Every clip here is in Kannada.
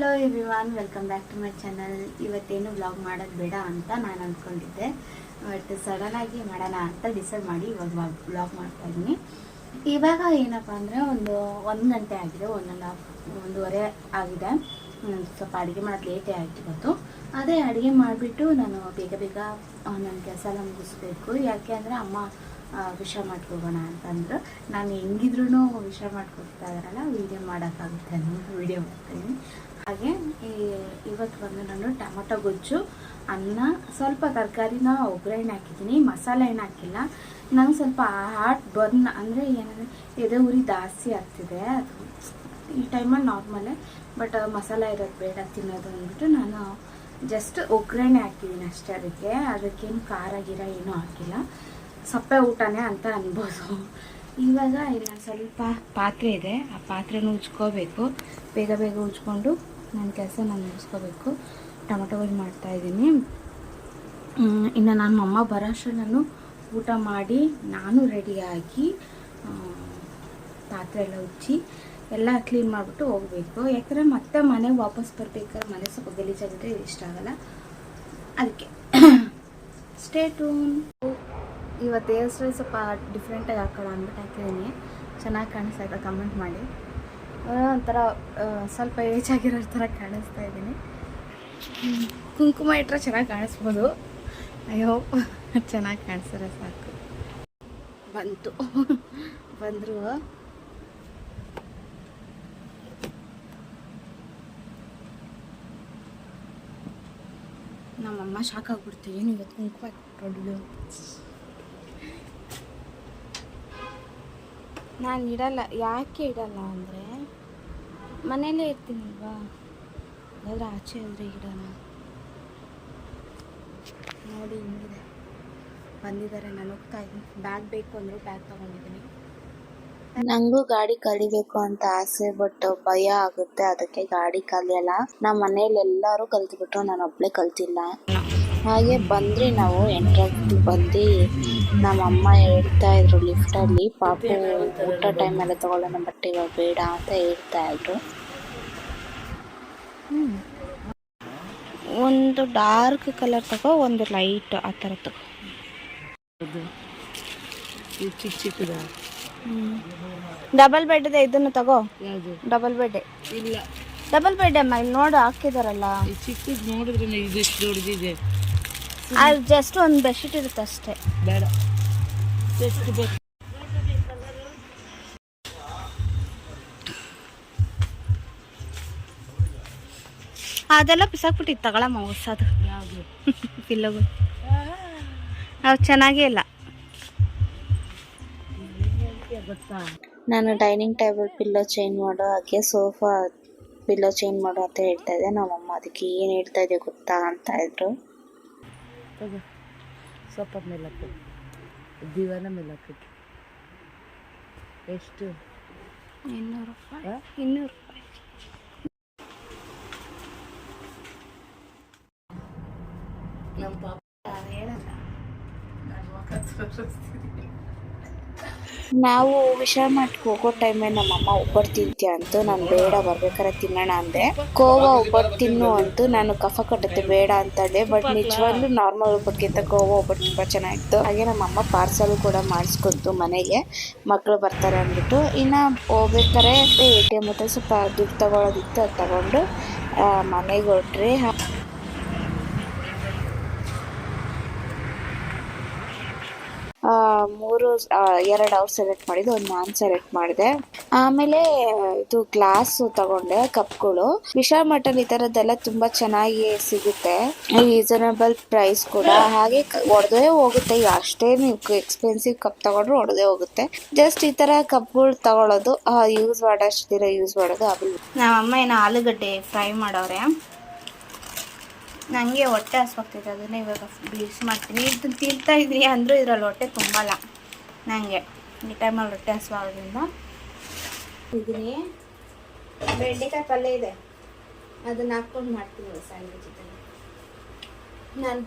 Hello everyone welcome back to my channel ಇವತ್ತೇನು ವ್ಲಾಗ್ ಮಾಡೋದು ಬೇಡ ಅಂತ ನಾನು ಅಂದ್ಕೊಂಡಿದ್ದೆ ಬಟ್ ಸಡನ್ ಆಗಿ ಮಾಡೋಣ ಅಂತ ಡಿಸೈಡ್ ಮಾಡಿ ಇವಾಗ ವ್ಲಾಗ್ ಮಾಡ್ತಾ ಇದ್ದೀನಿ. ಇವಾಗ ಏನಪ್ಪ ಅಂದರೆ ಒಂದು ಒಂದು ಗಂಟೆ ಆಗಿದೆ ಒಂದು ಆ್ಯಂಡ್ ಹಾಫ್ ಒಂದೂವರೆ ಆಗಿದೆ. ಸ್ವಲ್ಪ ಅಡುಗೆ ಮಾಡೋದು ಲೇಟೇ ಆಯಿತು ಇವತ್ತು. ಅದೇ ಅಡುಗೆ ಮಾಡಿಬಿಟ್ಟು ನಾನು ಬೇಗ ಬೇಗ ನನ್ನ ಕೆಲಸ ಎಲ್ಲ ಮುಗಿಸ್ಬೇಕು. ಯಾಕೆ ಅಂದರೆ ಅಮ್ಮ ವಿಷ ಮಾಡ್ಕೋಗೋಣ ಅಂತಂದ್ರು ನಾನು ಹೆಂಗಿದ್ರು ವಿಷ ಮಾಡ್ಕೊಡ್ತಾ ಇದಾರಲ್ಲ ವೀಡಿಯೋ ಮಾಡೋಕ್ಕಾಗುತ್ತೆ ಅನ್ನೋದು ವೀಡಿಯೋ ಮಾಡ್ತೀನಿ ಹಾಗೆ ಈ ಇವತ್ತು ಬಂದು ನಾನು ಟೊಮೊಟೊ ಗೊಜ್ಜು, ಅನ್ನ, ಸ್ವಲ್ಪ ತರಕಾರಿನ ಒಗ್ಗರಣೆ ಹಾಕಿದ್ದೀನಿ. ಮಸಾಲೆ ಏನು ಹಾಕಿಲ್ಲ. ನಂಗೆ ಸ್ವಲ್ಪ ಹಾಟ್ ಬರ್ನ್ ಅಂದರೆ ಏನಂದರೆ ಎದೆ ಉರಿ ಜಾಸ್ತಿ ಆಗ್ತಿದೆ. ಅದು ಈ ಟೈಮಲ್ಲಿ ನಾರ್ಮಲೇ ಬಟ್ ಮಸಾಲೆ ಇರೋದು ಬೇಡ ತಿನ್ನೋದು ಅಂದ್ಬಿಟ್ಟು ನಾನು ಜಸ್ಟ್ ಒಗ್ಗರಣೆ ಹಾಕಿದ್ದೀನಿ ಅಷ್ಟೇ ಅದಕ್ಕೆ. ಅದಕ್ಕೇನು ಖಾರ ಗಿರ ಏನೂ ಹಾಕಿಲ್ಲ. ಸಪ್ಪೆ ಊಟನೇ ಅಂತ ಅನ್ಬೋದು. ಇವಾಗ ಇಲ್ಲ ಸ್ವಲ್ಪ ಪಾತ್ರೆ ಇದೆ. ಆ ಪಾತ್ರೆನ ಉಜ್ಕೋಬೇಕು. ಬೇಗ ಬೇಗ ಉಜ್ಕೊಂಡು ನನ್ನ ಕೆಲಸ ನಾನು ಮುಗಿಸ್ಕೋಬೇಕು. ಟೊಮೆಟೊ ಗೊಜ್ಜು ಮಾಡ್ತಾಯಿದ್ದೀನಿ ಇನ್ನು ನನ್ನ ಅಮ್ಮ ಬರೋಷ್ಟು ನಾನು ಊಟ ಮಾಡಿ ನಾನು ರೆಡಿಯಾಗಿ ಪಾತ್ರೆ ಎಲ್ಲ ಉಜ್ಜಿ ಎಲ್ಲ ಕ್ಲೀನ್ ಮಾಡಿಬಿಟ್ಟು ಹೋಗಬೇಕು. ಯಾಕಂದರೆ ಮತ್ತೆ ಮನೆಗೆ ವಾಪಸ್ ಬರಬೇಕಾದ್ರೆ ಮನೆ ಸ್ವಲ್ಪ ಗಲೀಜಾಗಿದ್ರೆ ಇಷ್ಟ ಆಗಲ್ಲ. ಅದಕ್ಕೆ ಸ್ಟೇ ಟೂನ್ ಇವತ್ತು ದೇವಸ್ಥಾನ ಸ್ವಲ್ಪ ಡಿಫ್ರೆಂಟಾಗಿ ಹಾಕೋಣ ಅಂದ್ಬಿಟ್ಟು ಹಾಕಿದ್ದೀನಿ. ಚೆನ್ನಾಗಿ ಕಾಣಿಸ್ತಾ ಕಮೆಂಟ್ ಮಾಡಿ. ಒಂಥರ ಸ್ವಲ್ಪ ಏಜ್ ಆಗಿರೋ ಥರ ಕಾಣಿಸ್ತಾ ಇದ್ದೀನಿ. ಕುಂಕುಮ ಇಟ್ಟರೆ ಚೆನ್ನಾಗಿ ಕಾಣಿಸ್ಬೋದು. ಅಯ್ಯೋ ಚೆನ್ನಾಗಿ ಕಾಣಿಸ್ತಾರೆ ಸಾಕು. ಬಂತು. ಬಂದರು. ನಮ್ಮಮ್ಮ ಶಾಕ್ ಆಗ್ಬಿಡ್ತೀವಿ ಏನು ಇವತ್ತು ಕುಂಕುಮ ಇಟ್ಕೊಂಡು ನಾನು ಇಡಲ್ಲ. ಯಾಕೆ ಇಡಲ್ಲ ಅಂದರೆ ಮನೇಲೇ ಇರ್ತೀನಲ್ವಾ ಯಾವ್ದಾರು ಆಚೆ ಆದರೆ ಇಡೋಣ. ನೋಡಿ ಹಿಂಗಿದೆ. ಬಂದಿದ್ದಾರೆ, ನಾನು ಹೋಗ್ತಾ ಇದ್ದೀನಿ. ಬ್ಯಾಗ್ ಬೇಕು ಅಂದರು ಬ್ಯಾಗ್ ತೊಗೊಂಡಿದ್ದೀನಿ. ನಂಗೂ ಗಾಡಿ ಕಲಿಬೇಕು ಅಂತ ಆಸೆ, ಬಟ್ ಭಯ ಆಗುತ್ತೆ. ಅದಕ್ಕೆ ಗಾಡಿ ಕಲಿಯಲ್ಲ. ನಮ್ಮ ಮನೇಲಿ ಎಲ್ಲರೂ ಕಲ್ತ್ಬಿಟ್ರು ನಾನು ಒಬ್ಳೆ ಕಲ್ತಿಲ್ಲ. ಹಾಗೆ ಬಂದ್ರಿ ನಾವು ಎಂಟ್ರಾಗಿ ಬಂದು ನಮ್ಮ ಅಮ್ಮ ಹೇಳ್ತಾ ಇದ್ರು ಲಿಫ್ಟ್ ಅಲ್ಲಿ ಪಾಪು ಊಟ ಟೈಮಲ್ಲಿ ತಗೊಳ್ಳೋಣ ಬಟ್ ಇವಾಗ ಬೇಡ ಅಂತ ಹೇಳ್ತಾ ಇದ್ರು. ಒಂದು ಡಾರ್ಕ್ ಕಲರ್ ತಗೋ ಒಂದು ಲೈಟ್ ಆ ಥರ ತಗೋ. ಚಿಕ್ಕ ಚಿಕ್ಕದ? ಡಬಲ್ ಬೆಡ್ ಇದೆ ಇದನ್ನು ತಗೋ. ಡಬಲ್ ಬೆಡ್ ಇಲ್ಲ. ಡಬಲ್ ಬೆಡ್ ಅಮ್ಮ ಇಲ್ಲಿ ನೋಡು ಹಾಕಿದಾರಲ್ಲ. ಈ ಚಿಕ್ಕದ್ ನೋಡಿದ್ರೆ ಇದು ಎಷ್ಟು ದೊಡ್ಡದಿದೆ. ಅಲ್ಲಿ ಜಸ್ಟ್ ಒಂದು ಬೆಡ್ಶೀಟ್ ಇರುತ್ತೆ ಅಷ್ಟೇ. ಬೇಡ. ಬೇಕು ಅದೆಲ್ಲ ಬಿಸಾಕ್ಬಿಟ್ಟಿತ್ತು ತಗೊಳಮ್ಮ ಹೊಸದು. ಅದು ಪಿಲ್ಲಗಳು ಅವು ಚೆನ್ನಾಗೇ ಇಲ್ಲ. ನಾನು ಡೈನಿಂಗ್ ಟೇಬಲ್ ಪಿಲ್ಲೋ ಚೇಂಜ್ ಮಾಡೋ ಹಾಗೆ ಸೋಫಾ ಪಿಲ್ಲೋ ಚೇಂಜ್ ಮಾಡೋ ಅಂತ ಹೇಳ್ತಾ ಇದ್ದೆ. ನಮ್ಮಮ್ಮ ಅದಕ್ಕೆ ಏನು ಹೇಳ್ತಾ ಇದೆ ಗೊತ್ತಾ ಅಂತ ಇದ್ರು. ತಗೋ ಸೊಪ್ಪ ಮೇಲೆ ದಿವಾನ ಮೇಲೆ ಹಾಕು ಎಷ್ಟು? ಇನ್ನೂರು ರೂಪಾಯಿ? ಇನ್ನೂರು ರೂಪಾಯಿ ನಮ್ಮ ಪಾಪ ನಾವು ವಿಶಾಲಮಠಕ್ಕೆ ಹೋಗೋ ಟೈಮಲ್ಲಿ ನಮ್ಮಮ್ಮ ಒಬ್ಬಟ್ಟು ತಿಂತೀಯ ಅಂತು ನಾನು ಬೇಡ ಬರ್ಬೇಕಾರೆ ತಿನ್ನೋಣ ಅಂದೆ. ಕೋವಾ ಒಬ್ಬಟ್ಟು ತಿನ್ನು ಅಂತು ನಾನು ಕಫ ಕಟ್ಟುತ್ತೆ, ಬೇಡ ಅಂತಂದೆ ಬಟ್ ನಿಜವಾಗ್ಲೂ ನಾರ್ಮಲ್ ಒಬ್ಬಕ್ಕಿಂತ ಕೋವಾ ಒಬ್ಬಟ್ಟು ತುಂಬ ಚೆನ್ನಾಗಿತ್ತು. ಹಾಗೆ ನಮ್ಮಮ್ಮ ಪಾರ್ಸಲ್ ಕೂಡ ಮಾಡಿಸ್ಕೊಂತು ಮನೆಗೆ. ಮಕ್ಕಳು ಬರ್ತಾರೆ ಅಂದ್ಬಿಟ್ಟು. ಇನ್ನು ಹೋಗ್ಬೇಕಾರೆ ಎ ಟಿ ಎಂ ಹತ್ರ ಸ್ವಲ್ಪ ದುಡ್ಡು ತಗೊಳ್ಳೋದಿತ್ತು ಅದು ತಗೊಂಡು ಮನೆಗೆ ಹೊರಟ್ರಿ ಆ, ಮೂರು ಎರಡು ಅವ್ರು ಸೆಲೆಕ್ಟ್ ಮಾಡಿದ್ದು, ಒಂದು ನಾನು ಸೆಲೆಕ್ಟ್ ಮಾಡಿದೆ. ಆಮೇಲೆ, ಇದು ಗ್ಲಾಸ್ ತಗೊಂಡೆ ಕಪ್ಗಳು ವಿಶಾಲ್ ಮಟನ್ ಈ ತರದ್ದೆಲ್ಲ ತುಂಬಾ ಚೆನ್ನಾಗಿ ಸಿಗುತ್ತೆ. ರೀಸನಬಲ್ ಪ್ರೈಸ್ ಕೂಡ. ಹಾಗೆ ಒಡೆದೇ ಹೋಗುತ್ತೆ. ಅಷ್ಟೇ ನೀವು ಎಕ್ಸ್ಪೆನ್ಸಿವ್ ಕಪ್ ತಗೊಂಡ್ರು ಒಡೆದೇ ಹೋಗುತ್ತೆ. ಜಸ್ಟ್ ಈ ತರ ಕಪ್ಗಳು ತಗೊಳ್ಳೋದು ಯೂಸ್ ಮಾಡೋಷ್ಟಿರ ಯೂಸ್ ಮಾಡೋದು ನಮ್ಮ ನಮ್ಮಮ್ಮ ಏನೋ ಆಲೂಗಡ್ಡೆ ಫ್ರೈ ಮಾಡವ್ರೆ ನನಗೆ ಹೊಟ್ಟೆ ಹಸ್ವಾಗ್ತೈತೆ ಅದನ್ನೇ ಇವಾಗ ಬಿಸಿ ಮಾಡ್ತೀನಿ. ಇದು ತಿಂತಾ ಇದ್ದೀನಿ ಅಂದರೂ ಇದರಲ್ಲಿ ಹೊಟ್ಟೆ ತುಂಬಲ್ಲ. ನನಗೆ ಈ ಟೈಮಲ್ಲಿ ಹೊಟ್ಟೆ ಹಸ್ವಾಗೋದ್ರಿಂದ. ಇದ್ದೀನಿ. ಬೆಂಡೆಕಾಯಿ ಪಲ್ಯ ಇದೆ. ಅದನ್ನು ಹಾಕ್ಕೊಂಡು ಮಾಡ್ತೀನಿ ಸ್ಯಾಂಡ್ವಿಚ್ ಜೊತೆ ನಾನು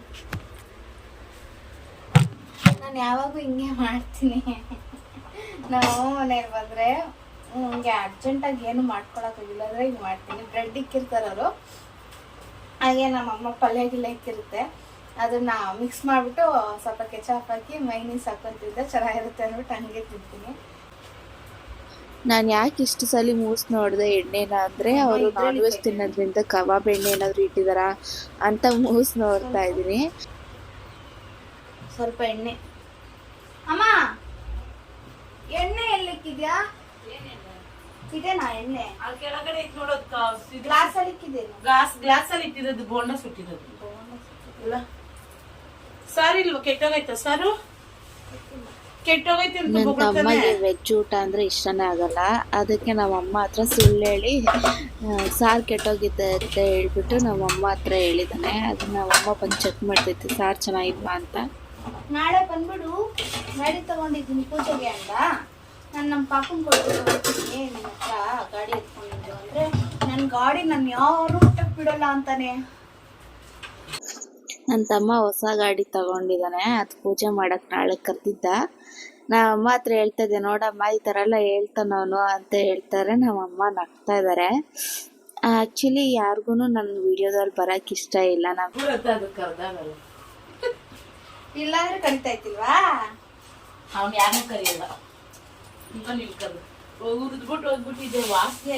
ನಾನು ಯಾವಾಗೂ ಹಿಂಗೆ ಮಾಡ್ತೀನಿ. ನಾವು ಮನೆಯಲ್ಲಿ ಬಂದರೆ ಹಂಗೆ ಅರ್ಜೆಂಟಾಗಿ ಏನು ಮಾಡ್ಕೊಳಕ್ಕಾಗಿಲ್ಲ ಅಂದರೆ ಹಿಂಗೆ ಮಾಡ್ತೀನಿ. ಬ್ರೆಡ್ ಇಕ್ಕಿರ್ತಾರೆ ಅವರು ಹಾಗೆ ನಮ್ಮಮ್ಮ ಪಲ್ಯ ಗಿಲ್ಲ ಇಕ್ಕಿರುತ್ತೆ. ಅದನ್ನ ಮಿಕ್ಸ್ ಮಾಡಿಬಿಟ್ಟು ಸ್ವಲ್ಪ ಕೆಚಪ್ ಹಾಕಿ ಮೈನೀಸ್ ಹಾಕೊಂತಿದ್ದೆ ಚೆನ್ನಾಗಿರುತ್ತೆ ಅಂದ್ಬಿಟ್ಟು ಹಂಗೆ ತಿಂತೀನಿ. ನಾನು ಯಾಕೆ ಇಷ್ಟು ಸಲ ಮೂಸ್ ನೋಡಿದೆ ಎಣ್ಣೆನ ಅಂದ್ರೆ ಅವರು ನಾನ್ ವೆಜ್ ತಿನ್ನೋದ್ರಿಂದ ಕಬಾಬ್ ಎಣ್ಣೆ ಏನಾದ್ರು ಇಟ್ಟಿದಾರಾ ಅಂತ ಮೂಸ್ ನೋಡ್ತಾ ಇದೀನಿ ಸ್ವಲ್ಪ ಎಣ್ಣೆ. ಅಮ್ಮ ಎಣ್ಣೆ ಎಲ್ಲಿಕ್ಕಿದ್ಯಾ? ಇದೇನಾ ಎಣ್ಣೆ? ಆ ಕೆಳಗಡೆ ಐತ್ ನೋಡೋದ್ ಗ್ಲಾಸ್ ಅಲ್ಲಿ ಇಕ್ಕಿದ್ದೇನು ಗ್ಲಾಸ್ ಗ್ಲಾಸ್ ಅಲ್ಲಿ ಇಟ್ಟಿರೋದು ಬೋಂಡ ಸುಟ್ಟಿರೋದು. ಇಲ್ಲ ಸಾರು ಇಲ್ವಾ ಕೆಟ್ಟೋಗೈತ ಸಾರು? ಕೆಟ್ಟೋಗೈತೆ ಅಂತ ಬೊಗಳ್ತಾನೆ. ವೆಜ್ ಊಟ ಅಂದ್ರೆ ಇಷ್ಟನೇ ಆಗಲ್ಲ. ಅದಕ್ಕೆ ನಮ್ಮಮ್ಮ ಹತ್ರ ಸುಳ್ಳು ಹೇಳಿ ಸಾರು ಕೆಟ್ಟೋಗಿದೆ ಅಂತ ಹೇಳ್ಬಿಟ್ಟು ನಮ್ಮಮ್ಮ ಹತ್ರ ಹೇಳಿದಾನೆ. ಅದನ್ನ ನಮ್ಮಮ್ಮ ಬಂದು ಚೆಕ್ ಮಾಡ್ತೈತಿ ಸಾರ್ ಚೆನ್ನಾಗಿಲ್ವಾ ಅಂತ. ನಾಳೆ ಬಂದ್ಬಿಡು ಗಾಡಿ ತಗೊಂಡಿದ್ದೀನಿ ಪೂಜೆಗೆ ಅಂತ. ನಾನು ನಮ್ಮ ಪಾಪನ್ ಕೊಡ್ತೀನಿ ನಿನ್ನ ಹತ್ರ ಗಾಡಿ ಎತ್ಕೊಂಡಿದ್ದು ಅಂದರೆ ನನ್ನ ಗಾಡಿ ನಾನು ಯಾರು ಊಟಕ್ಕೆ ಬಿಡಲ್ಲ ಅಂತಾನೆ. ನನ್ನ ತಮ್ಮ ಹೊಸ ಗಾಡಿ ತಗೊಂಡಿದ್ದಾನೆ ಅದು ಪೂಜೆ ಮಾಡಕ್ಕೆ ನಾಳೆ ಕರ್ತಿದ್ದ ನಮ್ಮ ಅಮ್ಮ ಹತ್ರ ಹೇಳ್ತಾ ಇದ್ದೆ ನೋಡಮ್ಮ ಈ ಥರ ಎಲ್ಲ ಹೇಳ್ತಾನವನು ಅಂತ ಹೇಳ್ತಾರೆ ನಮ್ಮ ಅಮ್ಮ ನಗ್ತಾ ಇದ್ದಾರೆ ಆ್ಯಕ್ಚುಲಿ ಯಾರಿಗೂ ನನ್ನ ವಿಡಿಯೋದಲ್ಲಿ ಬರೋಕೆ ಇಷ್ಟ ಇಲ್ಲ ನಾವು ಇಲ್ಲಾಂದ್ರೆ ಕರಿತಾ ಇತ್ತಿಲ್ವಾ ಅವ್ನು ಯಾರನ್ನೂ ಕರೆಯಲ್ಲ. ನೀವು ಕರ್ದು ಉರಿದ್ಬಿಟ್ಟು ಹೋಗ್ಬಿಟ್ಟಿದೆ ವಾಸನೆ.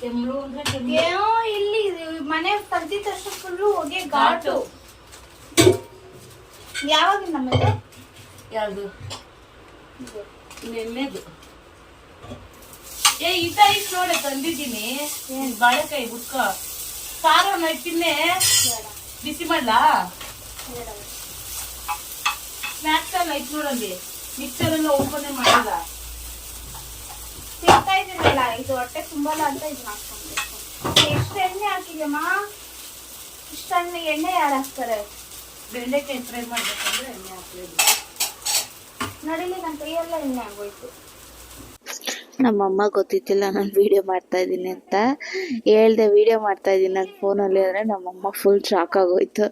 ಕೆಮ್ಮಳು ಅಂದ್ರೆ ಕೆಮ್ಮು ಏನೋ ಇಲ್ಲಿ ಮನೆ ತೆಗ್ದಿದ ತಕ್ಷಣ ಫುಲ್ಲು ಹೊಗೆ ಘಾಟು. ಯಾವಾಗ ನಮ್ಮದು ಯಾವುದು? ನೆನ್ನೆದು. ಏ ಈ ತರ ಇಷ್ಟು ನೋಡಿ ತಂದಿದ್ದೀನಿ. ಬಾಳೆಕಾಯಿ ಬುಕ್ಕ ಸಾರು ನಟ್ಟಿನ್ನೆ ಬಿಸಿ ಮಾಡ್ಲಾ? ಸ್ನಾಕ್ಸ್ ಎಲ್ಲ ಐತ್ ನೋಡಂದಿ ಮಿಕ್ಸರ್ ಎಲ್ಲ ಓಪನ್ ಮಾಡಿಲ್ಲ. ತಿಂತಾ ಇದೀನಲ್ಲ ಇದು ಹೊಟ್ಟೆ ತುಂಬಲ್ಲ ಅಂತ ಇದನ್ನ ಹಾಕ್ಕೊಂಡ್ಬೇಕು ಎಷ್ಟು ಎಣ್ಣೆ ಹಾಕಿದ್ಯಮ್ಮ? ಇಷ್ಟ ಎಣ್ಣೆ ಯಾರು ಹಾಕ್ತಾರೆ? ಬೆಂಡೆಕಾಯಿ ಫ್ರೈ ಮಾಡ್ಬೇಕಂದ್ರೆ ಎಣ್ಣೆ ಹಾಕ್ಲೇಬೇಕು. ನಡಿಲಿ ನನ್ನ ಕೈಯೆಲ್ಲ ಎಣ್ಣೆ ಆಗೋಯ್ತು. ನಮ್ಮಮ್ಮ ಗೊತ್ತಿತ್ತಿಲ್ಲ ನಾನು ವಿಡಿಯೋ ಮಾಡ್ತಾ ಇದ್ದೀನಿ ಅಂತ. ಹೇಳ್ದೆ ವಿಡಿಯೋ ಮಾಡ್ತಾ ಇದ್ದೀನಿ ನನ್ನ ಫೋನಲ್ಲಿ ಅಂದರೆ ನಮ್ಮಮ್ಮ ಫುಲ್ ಶಾಕ್ ಆಗೋಯ್ತು.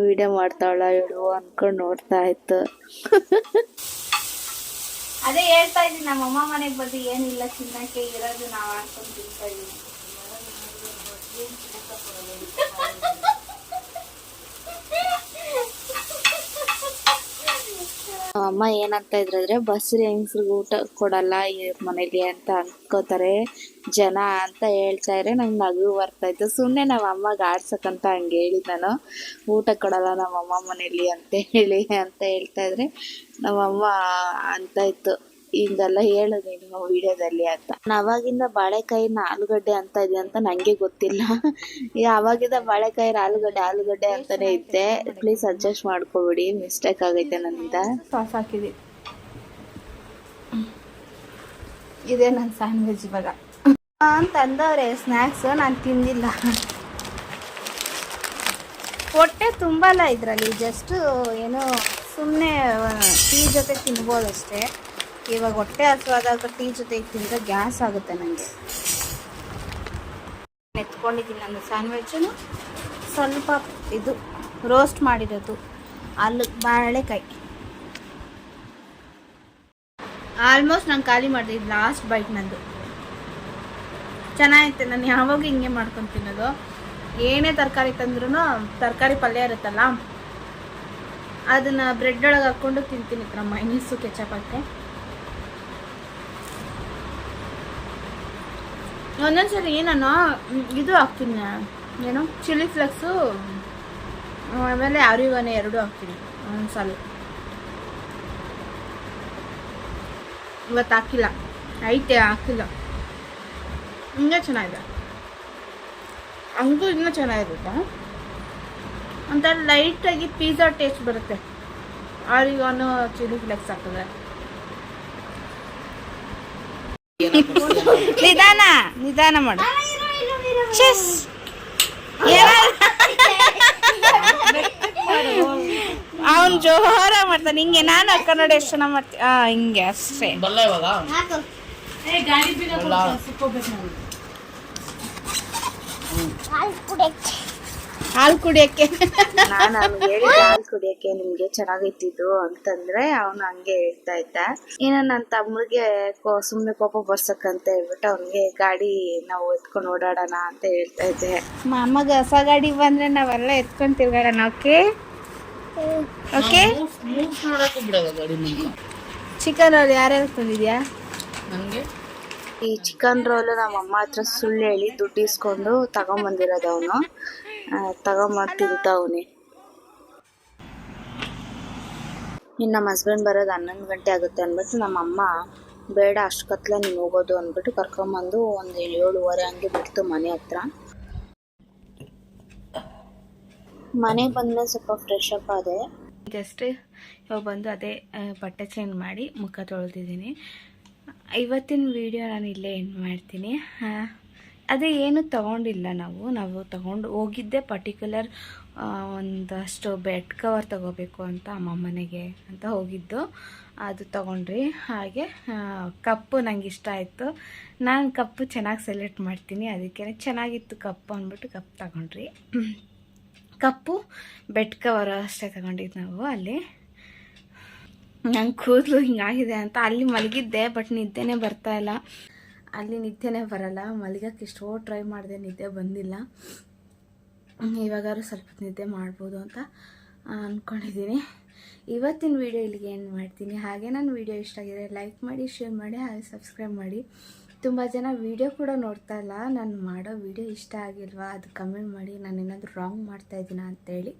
ವಿಡಿಯೋ ಮಾಡ್ತಾಳ ಹೇಳು ಅನ್ಕೊಂಡು ನೋಡ್ತಾ ಇತ್ತು. ಅದೇ ಹೇಳ್ತಾ ಇದ್ದೀನಿ ನಮ್ಮ ಅಮ್ಮ ಮನೆಗೆ ಬಂದು ಏನಿಲ್ಲ ತಿನ್ನಕ್ಕೆ ಇರೋದು ನಾವು ಹಾಕೊಂಡು ತಿಂತಾ ಇದೀನಿ ಅಮ್ಮ ಏನಂತ ಇದ್ರಂದ್ರೆ ಬಸ್ರಿ ಹೆಂಗಸ್ರಿಗೆ ಊಟ ಕೊಡಲ್ಲ ಮನೇಲಿ ಅಂತ ಅನ್ಕೋತಾರೆ ಜನ ಅಂತ ಹೇಳ್ತಾ ಇದ್ರೆ ನಂಗೆ ನಗು ಬರ್ತಾ ಇತ್ತು. ಸುಮ್ಮನೆ ನಮ್ಮ ಅಮ್ಮಗೆ ಆಡ್ಸಕ್ಕಂತ ಹಂಗೆ ಹೇಳಿದ್ ನಾನು. ಊಟ ಕೊಡಲ್ಲ ನಮ್ಮ ಅಮ್ಮ ಮನೇಲಿ ಅಂತ ಹೇಳಿ, ಅಂತ ಹೇಳ್ತಾ ಇದ್ರೆ ನಮ್ಮಮ್ಮ ಅಂತ ಇತ್ತು. ಹಿಂಗೆಲ್ಲ ಹೇಳು ನೀನು ವಿಡಿಯೋದಲ್ಲಿ ಅಂತ. ಅವಾಗಿಂದ ಬಾಳೆಕಾಯಿನ ಆಲೂಗಡ್ಡೆ ಅಂತ ಇದೆ ಅಂತ ನಂಗೆ ಗೊತ್ತಿಲ್ಲ. ಅವಾಗಿಂದ ಬಾಳೆಕಾಯಿ ಆಲೂಗಡ್ಡೆ ಆಲೂಗಡ್ಡೆ ಅಂತಾನೆ ಇದ್ದೆ. Please adjust ಮಾಡ್ಕೊಬಿಡಿ. ಮಿಸ್ಟೇಕ್ ಆಗೈತೆ ನನ್ನಿಂದ. ಸಾಸ್ ಹಾಕಿದಿ. ಇದೇ ನನ್ನ ಸ್ಯಾಂಡ್ವಿಚ್ ಇವಾಗ. ತಂದವ್ರೆ ಸ್ನಾಕ್ಸ್ ನಾನು ತಿಂದಿಲ್ಲ. ಹೊಟ್ಟೆ ತುಂಬಲ್ಲ ಇದರಲ್ಲಿ. ಜಸ್ಟ್ ಏನೋ ಸುಮ್ಮನೆ ಟೀ ಜೊತೆ ತಿನ್ಬೋದು ಅಷ್ಟೇ ಇವಾಗ ಹೊಟ್ಟೆ ಹಸುವಾದಾಗ ಟೀ ಜೊತೆ ತಿಂದರೆ ಗ್ಯಾಸ್ ಆಗುತ್ತೆ ನನಗೆ ಎತ್ಕೊಂಡಿದ್ದೀನಿ ನನ್ನ ಸ್ಯಾಂಡ್ವಿಚನು ಸ್ವಲ್ಪ ಇದು ರೋಸ್ಟ್ ಮಾಡಿರೋದು, ಅಲ್ಲಿ, ಬಾಳೆಕಾಯಿ. ಆಲ್ಮೋಸ್ಟ್ ನಾನು ಖಾಲಿ ಮಾಡಿದೆ, ಇದು ಲಾಸ್ಟ್ ಬೈಟ್ ನಂದು. ಚೆನ್ನಾಗಿತ್ತು ನಾನು ಯಾವಾಗ ಹಿಂಗೆ ಮಾಡ್ಕೊಂಡು ತಿನ್ನೋದು. ಏನೇ ತರಕಾರಿ ತಂದ್ರೂ ತರಕಾರಿ ಪಲ್ಯ ಇರುತ್ತಲ್ಲ, ಅದನ್ನು ಬ್ರೆಡ್ ಒಳಗೆ ಹಾಕ್ಕೊಂಡು ತಿಂತೀನಿ ಈ ಥರ ಕೆಚಪ್ ಹಾಕಿ. ಒಂದೊಂದ್ಸರಿ ನಾನು ಇದು ಹಾಕ್ತೀನಿ ಏನು? ಚಿಲ್ಲಿ ಫ್ಲೆಕ್ಸು, ಆಮೇಲೆ ಅರಿವನೆ ಎರಡು ಹಾಕ್ತೀನಿ ಒಂದ್ಸಲ. ಇವತ್ತು ಹಾಕಿಲ್ಲ. ಐತೆ, ಹಾಕಿಲ್ಲ. ಹಿಂಗೆ ಚೆನ್ನಾಗಿದೆ. ಹಂಗೂ ಇನ್ನೂ ಚೆನ್ನಾಗಿರುತ್ತೆ. ಒಂಥರ ಲೈಟಾಗಿ ಪಿಜ್ಜಾ ಟೇಸ್ಟ್ ಬರುತ್ತೆ. ಆರಿಗಾನು ಚಿಲ್ಲಿ ಫ್ಲೆಕ್ಸ್ ಹಾಕಿದ್ರೆ. ನಿಧಾನ ನಿಧಾನ ಮಾಡು. ಚೆಸ್ ಅವನ್ ಜೋರ ಮಾಡ್ತಾನೆ. ಹಿಂಗೆ ನಾನು ಅಕ್ಕ ನೋಡಿ ಎಷ್ಟು ಚೆನ್ನಾಗಿ ಮಾಡ್ತೀನಿ ಆ ಹಿಂಗೆ ಅಷ್ಟೇ. ಬಲ್ಲ ಹಾಲು ಕುಡಿಯಕ್ಕೆ. ನಾನು ಅವ್ನಿಗೆ ಹೇಳಿದ್ದೆ ಹಾಲು ಕುಡಿಯಕ್ಕೆ ನಿಮ್ಗೆ ಚೆನ್ನಾಗೈತಿದ್ದು ಅಂತಂದ್ರೆ ಅವನು ಹಂಗೆ ಹೇಳ್ತಾ ಇದ್ದ. ಇನ್ನು ನನ್ನ ತಮ್ಮಗೆ ಕೋ ಸುಮ್ಮನೆ ಕೋಪ ಬರ್ಸಕ್ಕಂತ ಹೇಳ್ಬಿಟ್ಟು ಅವ್ನಿಗೆ ಗಾಡಿ ನಾವು ಎತ್ಕೊಂಡು ಓಡಾಡೋಣ ಅಂತ ಹೇಳ್ತಾ ಇದ್ದೆ. ಮಾಮಗ ಹೊಸ ಗಾಡಿ ಬಂದ್ರೆ ನಾವೆಲ್ಲ ಎತ್ಕೊಂಡು ತಿರ್ಗಾಡೋಣ ಓಕೆ? ಓಕೆ? ಚಿಕನ್ ರೋಲ್ ಯಾರ್ಯಾರು ತಂದಿದ್ಯಾ? ನನಗೆ ಈ ಚಿಕನ್ ರೋಲ್ ನಮ್ಮ ಅಮ್ಮ ಹತ್ರ ಸುಳ್ಳು ಹೇಳಿ ದುಡ್ಡು ಇಸ್ಕೊಂಡು ತಗೊಂಬಂದಿರೋದು ಅವನು. ತಗೊಂಬಂದು ತಿಂತಾವನೆ ಇನ್ನು ನಮ್ಮ ಹಸ್ಬೆಂಡ್ ಬರೋದು ಹನ್ನೊಂದು ಗಂಟೆ ಆಗುತ್ತೆ ಅಂದ್ಬಿಟ್ಟು ನಮ್ಮ ಅಮ್ಮ, ಬೇಡ ಅಷ್ಟು ಕತ್ಲೆ ನೀನು ಹೋಗೋದು ಅಂದ್ಬಿಟ್ಟು ಕರ್ಕೊಂಬಂದು ಒಂದು ಏಳುವರೆ ಹಂಗೆ ಬಿಡ್ತು ಮನೆ ಹತ್ರ. ಮನೆಗೆ ಬಂದ್ಮೇಲೆ ಸ್ವಲ್ಪ ಫ್ರೆಶ್ ಅಪ್ ಆದೆ. ಜಸ್ಟ್ ಇವಾಗ ಬಂದು ಅದೇ ಬಟ್ಟೆ ಚೇಂಜ್ ಮಾಡಿ ಮುಖ ತೊಳೆದಿದ್ದೀನಿ. ಇವತ್ತಿನ ವಿಡಿಯೋ ನಾನು ಇಲ್ಲೇ ಎಂಡ್ ಮಾಡ್ತೀನಿ. ಅದೇ ಏನು ತಗೊಂಡಿಲ್ಲ ನಾವು. ನಾವು ತಗೊಂಡು ಹೋಗಿದ್ದೆ ಪರ್ಟಿಕ್ಯುಲರ್ ಒಂದಷ್ಟು ಬೆಡ್ ಕವರ್ ತಗೋಬೇಕು ಅಂತ ಅಮ್ಮ ಮನೆಗೆ ಅಂತ ಹೋಗಿದ್ದು. ಅದು ತಗೊಂಡ್ರಿ. ಹಾಗೆ ಕಪ್ಪು ನಂಗೆ ಇಷ್ಟ ಆಯಿತು. ನಾನು ಕಪ್ಪು ಚೆನ್ನಾಗಿ ಸೆಲೆಕ್ಟ್ ಮಾಡ್ತೀನಿ. ಅದಕ್ಕೆ ಚೆನ್ನಾಗಿತ್ತು ಕಪ್ಪು ಅಂದ್ಬಿಟ್ಟು ಕಪ್ ತಗೊಂಡ್ರಿ. ಕಪ್ಪು ಬೆಡ್ ಕವರ್ ಅಷ್ಟೇ ತಗೊಂಡಿದ್ದು ನಾವು ಅಲ್ಲಿ. ನಂಗೆ ಕೂದಲು ಹಿಂಗಾಗಿದೆ ಅಂತ ಅಲ್ಲಿ ಮಲಗಿದ್ದೆ ಬಟ್ ನಿದ್ದೆನೇ ಬರ್ತಾ ಇಲ್ಲ. ಅಲ್ಲಿ ನಿದ್ದೆನೇ ಬರಲ್ಲ. ಮಲಗಕ್ಕೆ ಎಷ್ಟೋ ಟ್ರೈ ಮಾಡಿದೆ, ನಿದ್ದೆ ಬಂದಿಲ್ಲ. ಇವಾಗಾದ್ರೂ ಸ್ವಲ್ಪ ನಿದ್ದೆ ಮಾಡ್ಬೋದು ಅಂತ ಅಂದ್ಕೊಂಡಿದ್ದೀನಿ ಇವತ್ತಿನ ವೀಡಿಯೋ ಇಲ್ಲಿಗೆ ಏನು ಮಾಡ್ತೀನಿ. ಹಾಗೆ ನನ್ನ ವೀಡಿಯೋ ಇಷ್ಟ ಆಗಿದೆ ಲೈಕ್ ಮಾಡಿ ಶೇರ್ ಮಾಡಿ, ಹಾಗೆ ಸಬ್ಸ್ಕ್ರೈಬ್ ಮಾಡಿ. ತುಂಬ ಜನ ವೀಡಿಯೋ ಕೂಡ ನೋಡ್ತಾ ಇಲ್ಲ. ನಾನು ಮಾಡೋ ವೀಡಿಯೋ ಇಷ್ಟ ಆಗಿಲ್ವಾ? ಅದು ಕಮೆಂಟ್ ಮಾಡಿ. ನಾನು ಏನಾದರೂ ರಾಂಗ್ ಮಾಡ್ತಾ ಇದ್ದೀನಾ ಅಂತೇಳಿ.